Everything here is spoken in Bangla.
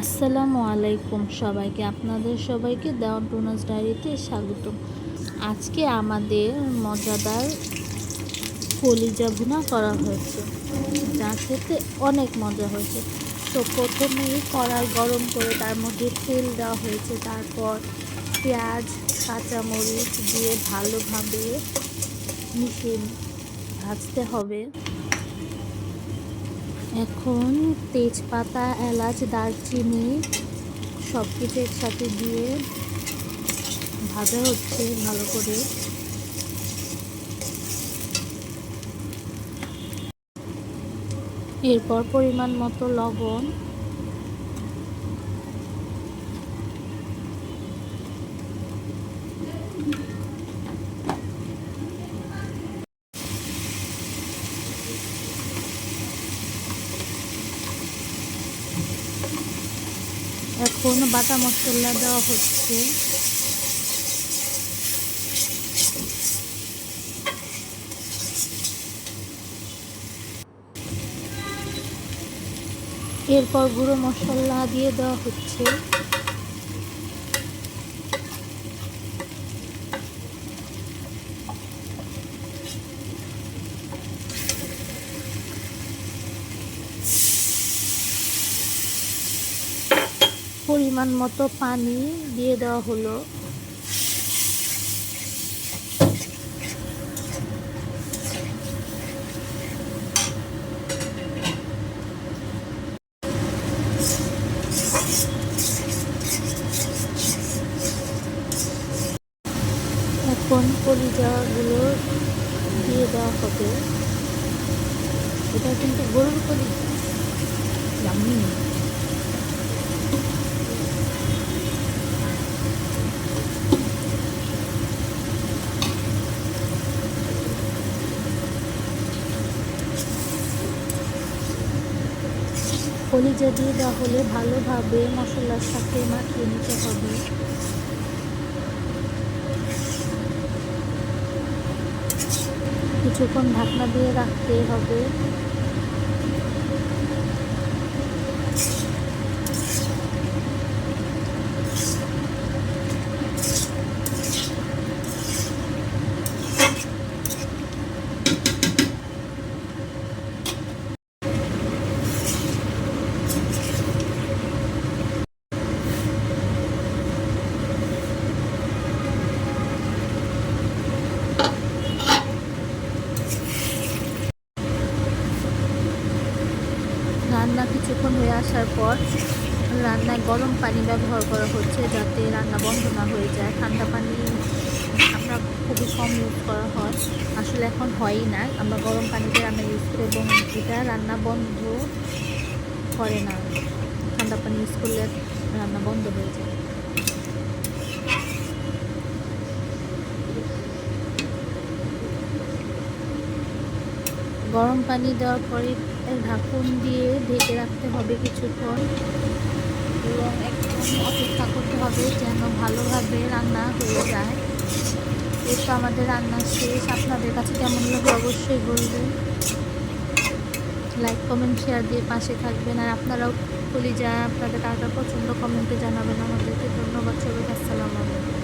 আসসালামু আলাইকুম সবাইকে, আপনাদের সবাইকে দেওয়ান টোনাস ডায়েরিতে স্বাগতম। আজকে আমাদের মজাদার কলিজা ভুনা করা হয়েছে, যা খেতে অনেক মজা হয়েছে। তো প্রথমেই কড়াই গরম করে তার মধ্যে তেল দেওয়া হয়েছে, তারপর পেঁয়াজ, কাঁচামরিচ দিয়ে ভালোভাবে মিশিয়ে ভাজতে হবে। এখন তেজপাতা, এলাচ, দারচিনি সব কিছু একসাথে দিয়ে ভাজা হচ্ছে ভালো করে। এরপর পরিমাণ মতো লবণ এখন বাটা মশলা দেওয়া হচ্ছে। এরপর গুঁড়ো মশলা দিয়ে দেওয়া হচ্ছে। পরিমাণ মতো পানি দিয়ে দেওয়া হলো। এখন কলিজাগুলো দিয়ে দেওয়া হবে। এটা কিন্তু গরুর কলিজা। জানি কলিজা দিয়ে দেওয়া হলে ভালোভাবে মশলার সাথে মাখিয়ে নিতে হবে। কিছুক্ষণ ঢাকনা দিয়ে রাখতে হবে। রান্না কিছুক্ষণ হয়ে আসার পর রান্নায় গরম পানি ব্যবহার করা হচ্ছে যাতে রান্না বন্ধ না হয়ে যায়। ঠান্ডা পানি আমরা খুবই কম ইউজ করা হয়। আসলে এখন হয়ই না। আমরা গরম পানিতে রান্না ইউজ করি এবং এটা রান্না বন্ধ করে না। ঠান্ডা পানি ইউজ করলে রান্না বন্ধ হয়ে যায়। গরম পানি দেওয়ার পরে ঢাকুন দিয়ে ঢেকে রাখতে হবে কিছুক্ষণ এবং একদম অপেক্ষা করতে হবে যেন ভালোভাবে রান্না হয়ে যায়। তো আমাদের রান্না শেষ। আপনাদের কাছে কেমন লাগে অবশ্যই বলবেন। লাইক কমেন্ট শেয়ার দিয়ে পাশে থাকবেন। আর আপনারাও কলিজা, আপনাদের কার পছন্দ কমেন্টে জানাবেন আমাদেরকে। ধন্যবাদ সবাইকে। আসসালামু আলাইকুম।